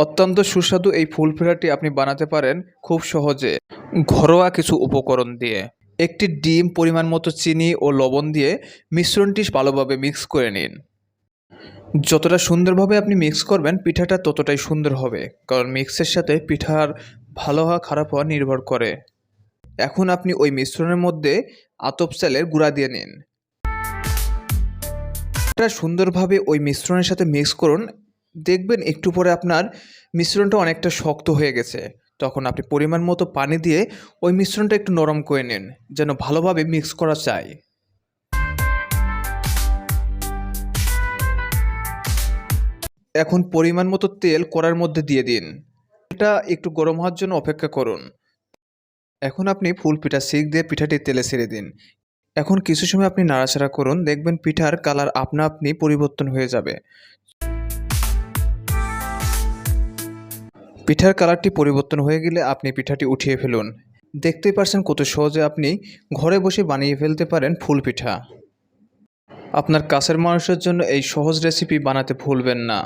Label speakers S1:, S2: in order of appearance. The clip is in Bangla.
S1: অত্যন্ত সুস্বাদু এই ফুল পিঠাটি আপনি বানাতে পারেন খুব সহজে। ঘরোয়া কিছু উপকরণ দিয়ে। একটি ডিম, পরিমাণ মতো চিনি ও লবণ দিয়ে মিশ্রণটি ভালোভাবে মিক্স করে নিন। যতটা সুন্দরভাবে আপনি মিক্স করবেন, পিঠাটা ততটাই সুন্দর হবে, কারণ মিক্সের সাথে পিঠার ভালো হওয়া, খারাপ হওয়া নির্ভর করে। এখন আপনি ওই মিশ্রণের মধ্যে আতপ চালের গুঁড়া দিয়ে নিন। সুন্দরভাবে ওই মিশ্রণের সাথে মিক্স করুন দেখবেন একটু পরে আপনার মিশ্রণটা অনেকটা শক্ত হয়ে গেছে। তখন আপনি পরিমাণ মতো পানি দিয়ে ওই মিশ্রণটা একটু নরম করে নিন, যেন ভালোভাবে মিক্স করা চাই এখন পরিমাণ মতো তেল কড়ার মধ্যে দিয়ে দিন। এটা একটু গরম হওয়ার জন্য অপেক্ষা করুন। এখন আপনি ফুল পিঠা শিক দিয়ে পিঠাটি তেলে ছেড়ে দিন। এখন কিছু সময় আপনি নাড়াচাড়া করুন, দেখবেন পিঠার কালার আপনা আপনি পরিবর্তন হয়ে যাবে। পিঠার কালারটি পরিবর্তন হয়ে গেলে আপনি পিঠাটি উঠিয়ে ফেলুন। দেখতেই পারছেন কত সহজে আপনি ঘরে বসে বানিয়ে ফেলতে পারেন ফুল পিঠা। আপনার কাছের মানুষের জন্য এই সহজ রেসিপি বানাতে ভুলবেন না।